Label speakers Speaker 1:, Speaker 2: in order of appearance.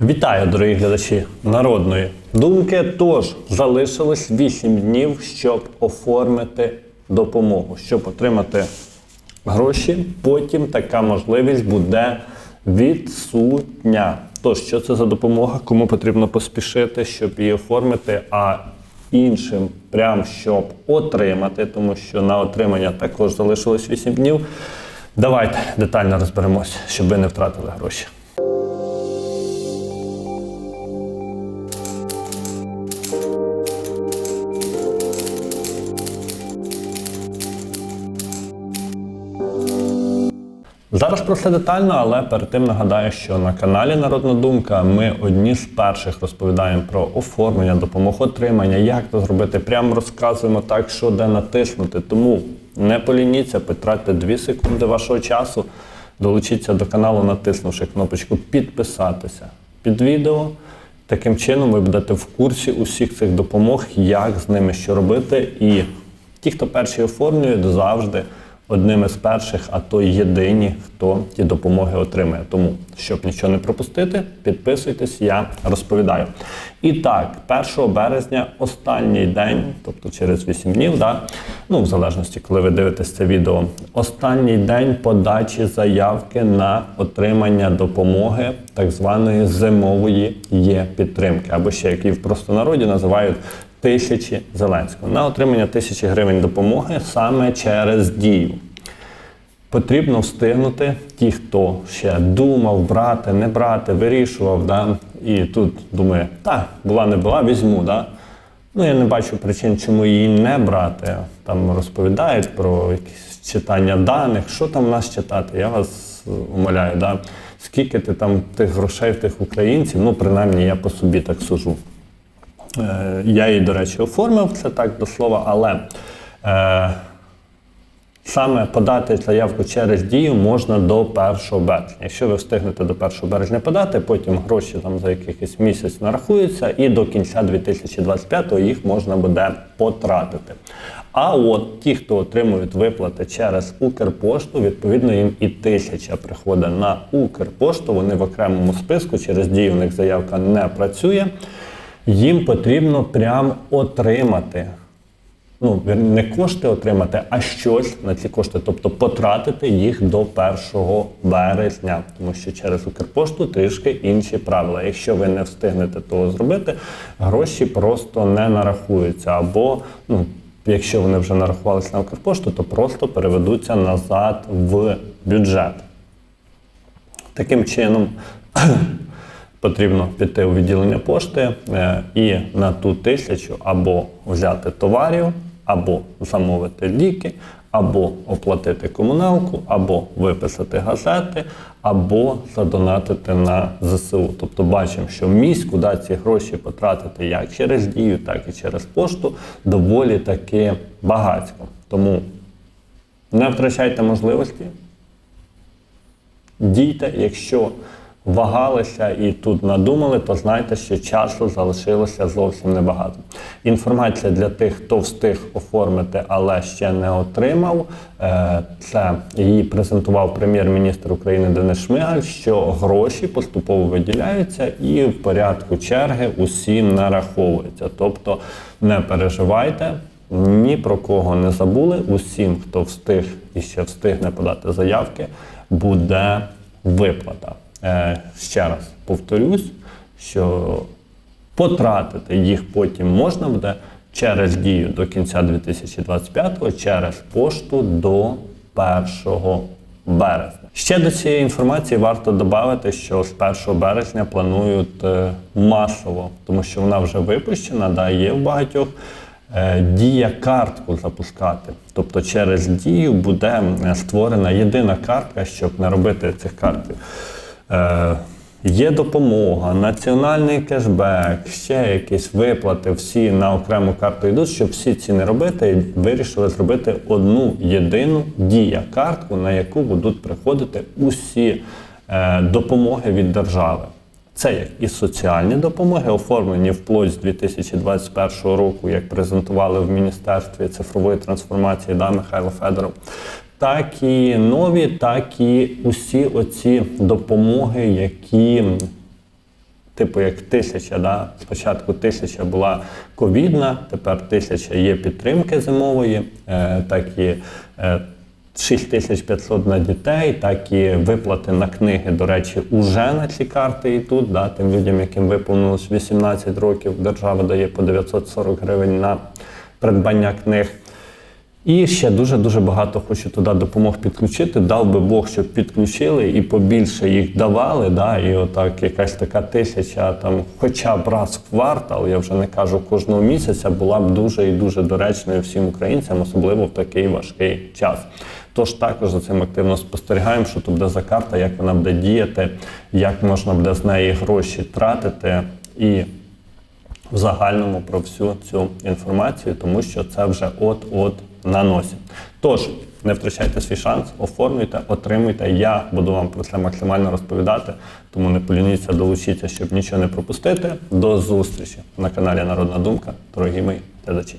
Speaker 1: Вітаю, дорогі глядачі народної думки. Тож залишилось 8 днів, щоб оформити допомогу, щоб отримати гроші. Потім така можливість буде відсутня. Тож, що це за допомога? Кому потрібно поспішити, щоб її оформити, а іншим прям щоб отримати, тому що на отримання також залишилось 8 днів. Давайте детально розберемося, щоб ви не втратили гроші. Зараз про все детально, але перед тим нагадаю, що на каналі Народна Думка ми одні з перших розповідаємо про оформлення, допомогу отримання, як це зробити. Прямо розказуємо так, що де натиснути. Тому не полініться, потратьте 2 секунди вашого часу. Долучіться до каналу, натиснувши кнопочку підписатися під відео. Таким чином ви будете в курсі усіх цих допомог, як з ними що робити. І ті, хто перші оформлюють, завжди одним із перших, а то єдині, хто ті допомоги отримає. Тому, щоб нічого не пропустити, підписуйтесь, я розповідаю. І так, 1 березня, останній день, тобто через 8 днів, да? ну в залежності, коли ви дивитесь це відео, останній день подачі заявки на отримання допомоги так званої зимової є підтримки, або ще як її в простонароді називають тисячі Зеленського на отримання тисячі гривень допомоги саме через дію. Потрібно встигнути ті, хто ще думав брати, не брати, вирішував. Да? І тут думає, так, була не була, візьму. Да? Ну, я не бачу причин, чому її не брати. Там розповідають про якісь читання даних. Що там в нас читати? Я вас умоляю, да? скільки ти там тих грошей в тих українців, ну, принаймні, я по собі так сужу. Е, Я її, до речі, оформив, це так до слова, але е, саме подати заявку через дію можна до 1 березня. Якщо ви встигнете до 1 березня подати, потім гроші там за якийсь місяць нарахуються, і до кінця 2025-го їх можна буде потратити. А от ті, хто отримують виплати через Укрпошту, відповідно їм і тисяча приходить на Укрпошту. Вони в окремому списку через дію в них заявка не працює їм потрібно прям отримати. Ну, не кошти отримати, а щось на ці кошти, тобто потратити їх до 1 березня, тому що через Укрпошту трішки інші правила. Якщо ви не встигнете того зробити, гроші просто не нарахуються. Або, ну, якщо вони вже нарахувалися на Укрпошту, то просто переведуться назад в бюджет. Таким чином, потрібно піти у відділення пошти е, і на ту тисячу або взяти товарів, або замовити ліки, або оплатити комуналку, або виписати газети, або задонатити на ЗСУ. Тобто бачимо, що місць, куди ці гроші потратити як через дію, так і через пошту, доволі таки багатько. Тому не втрачайте можливості, дійте, якщо вагалися і тут надумали, то знайте, що часу залишилося зовсім небагато. Інформація для тих, хто встиг оформити, але ще не отримав. Е, Це її презентував прем'єр-міністр України Денис Шмигаль, що гроші поступово виділяються і в порядку черги усім нараховуються. Тобто не переживайте. Ні про кого не забули. Усім, хто встиг і ще встигне подати заявки, буде виплата. Е, ще раз повторюсь, що потратити їх потім можна буде через дію до кінця 2025-го, через пошту до 1 березня. Ще до цієї інформації варто додати, що з 1 березня планують е, масово, тому що вона вже випущена, да, є в багатьох. е, Дія картку запускати. Тобто через дію буде створена єдина картка, щоб не робити цих картів. Е, Є допомога, національний кешбек, ще якісь виплати, всі на окрему карту йдуть, щоб всі ці не робити, вирішили зробити одну єдину дія картку, на яку будуть приходити усі е, допомоги від держави. Це як і соціальні допомоги, оформлені вплоть з 2021 року, як презентували в Міністерстві цифрової трансформації да, Михайло Федоров, так і нові, так і усі оці допомоги, які типу як тисяча. Да? Спочатку тисяча була ковідна, тепер тисяча є підтримки зимової, е, так і е, 6500 на дітей, так і виплати на книги, до речі, уже на ці карти йдуть. Да? Тим людям, яким виповнилось 18 років, держава дає по 940 гривень на придбання книг. І ще дуже-дуже багато хочу туди допомог підключити. Дав би Бог, щоб підключили і побільше їх давали. Да? І отак якась така тисяча, там, хоча б раз в квартал, я вже не кажу кожного місяця, була б дуже і дуже доречною всім українцям, особливо в такий важкий час. Тож також за цим активно спостерігаємо, що тут буде за карта, як вона буде діяти, як можна буде з неї гроші тратити і в загальному про всю цю інформацію, тому що це вже от-от на носі. Тож, не втрачайте свій шанс, оформлюйте, отримуйте. Я буду вам про це максимально розповідати, тому не полініться, долучіться, щоб нічого не пропустити. До зустрічі на каналі Народна Думка, дорогі мої глядачі.